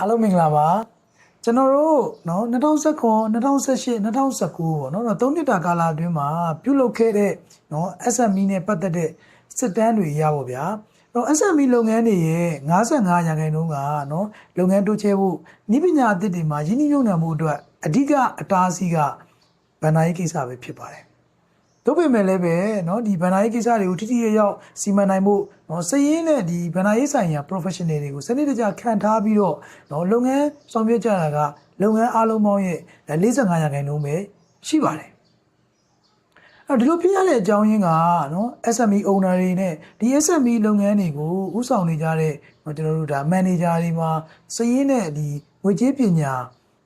အားလုံးမင်္ဂလာပါကျွန်တော်တို့နော်2019 2018 2019ပေါ့နော်တော့၃နှစ်တာကာလအတွင်းမှာပြုလုပ်ခဲ့တဲ့နော် SME နဲ့ပတ်သက်တဲ့စစ်တမ်းတွေရပါဗျာတော့ SME လုပ်ငန်းတွေရဲ့55ရာခိုင်နှုန်းကနော်လုပ်ငန်းတိုးချဲ့ဖို့နည်းပညာအသစ်တွေမှာရင်းနှီးမြှုပ်နှံမှုအတွက်အဓိကအတားအဆီးကဗဏ္ဍာရေးကိစ္စပဲဖြစ်ပါတယ် တို့ပေမဲ့လည်းပဲเนาะဒီဗန်နာရေးကိစ္စတွေကိုထိထိရရောက်စီမံနိုင်မှုเนาะစည်ရင်းနဲ့ဒီဗန်နာရေးဆိုင်ရာ professional တွေကိုစနစ်တကျခံထားပြီးတော့เนาะလုပ်ငန်းဆောင်ရွက်ကြတာကလုပ်ငန်းအားလုံးပေါင်းရဲ့45ရာခိုင်နှုန်းပဲရှိပါတယ်အဲ့တော့ဒီလိုဖြစ်ရတဲ့အကြောင်းရင်းကเนาะ SME owner တွေနဲ့ဒီ SME လုပ်ငန်းတွေကိုဥဆောင်နေကြတဲ့เนาะကျွန်တော်တို့ဒါ manager တွေမှာစည်ရင်းနဲ့ဒီငွေကြေးပညာ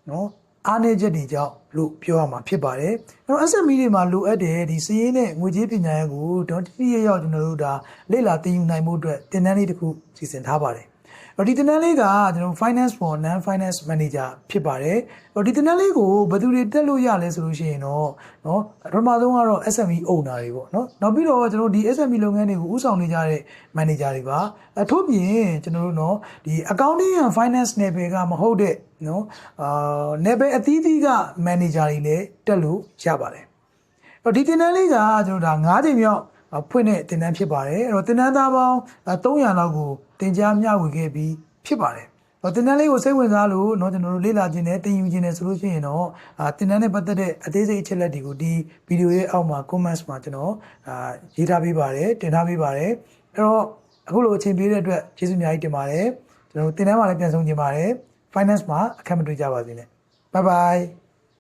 เนาะ အားနည်းချက်တွေကြောင့်လို့ပြောရမှာဖြစ်ပါတယ်။အဲ့တော့ SME တွေမှာလိုအပ်တဲ့ဒီစည်ရင်းနဲ့ငွေကြေးပညာရပ်ကိုတော့တိတိကျကျကျွန်တော်တို့ဒါလေ့လာသင်ယူနိုင်မှုအတွက်သင်တန်းလေးတစ်ခုစီစဉ်ထားပါတယ်။ ။ဒီတင်နန်းလေးကကျွန်တော် finance for non finance manager ဖြစ်ပါတယ်။ဒီတင်နန်းလေးကိုဘယ်သူတွေတက်လို့ရလဲဆိုလို့ရှိရင်တော့နော်ပထမဆုံးကတော့ SME owner တွေပေါ့နော်။နောက်ပြီးတော့ကျွန်တော်ဒီ SME လုပ်ငန်းတွေကိုဦးဆောင်နေကြတဲ့ manager တွေပါ။အထို့ပြင်ကျွန်တော်တို့နော်ဒီ accounting and finance နယ်ပယ်ကမဟုတ်တဲ့နော်အာနယ်ပယ်အသီးသီးက manager တွေလည်းတက်လို့ရပါတယ်။အဲ့ဒီတင်နန်းလေးကကျွန်တော်ဒါ9ချိန်မြောက်ဖွင့်တဲ့တင်နန်းဖြစ်ပါတယ်။အဲ့တော့တင်နန်းသားပေါင်း300လောက်ကို တင် जा မျှဝေခဲ့ပြီးဖြစ်ပါတယ်တော့တင်တန်းလေးကိုစိတ်ဝင်စားလို့เนาะကျွန်တော်တို့လေ့လာခြင်းနဲ့တင်ယူခြင်းနဲ့ဆိုလို့ရှိရင်တော့အာတင်တန်းနဲ့ပတ်သက်တဲ့အသေးစိတ်အချက်လက်တွေကိုဒီဗီဒီယိုရဲ့အောက်မှာ comments မှာကျွန်တော်အာရေးထားပေးပါတယ်တင်ထားပေးပါတယ်အဲ့တော့အခုလိုအချိန်ပေးတဲ့အတွက်ကျေးဇူးအများကြီးတင်ပါတယ်ကျွန်တော်တို့တင်တန်းမှာလည်းပြန်ဆောင်ခြင်းပါတယ် finance မှာအခက်မတွေ့ကြပါစေနဲ့ bye bye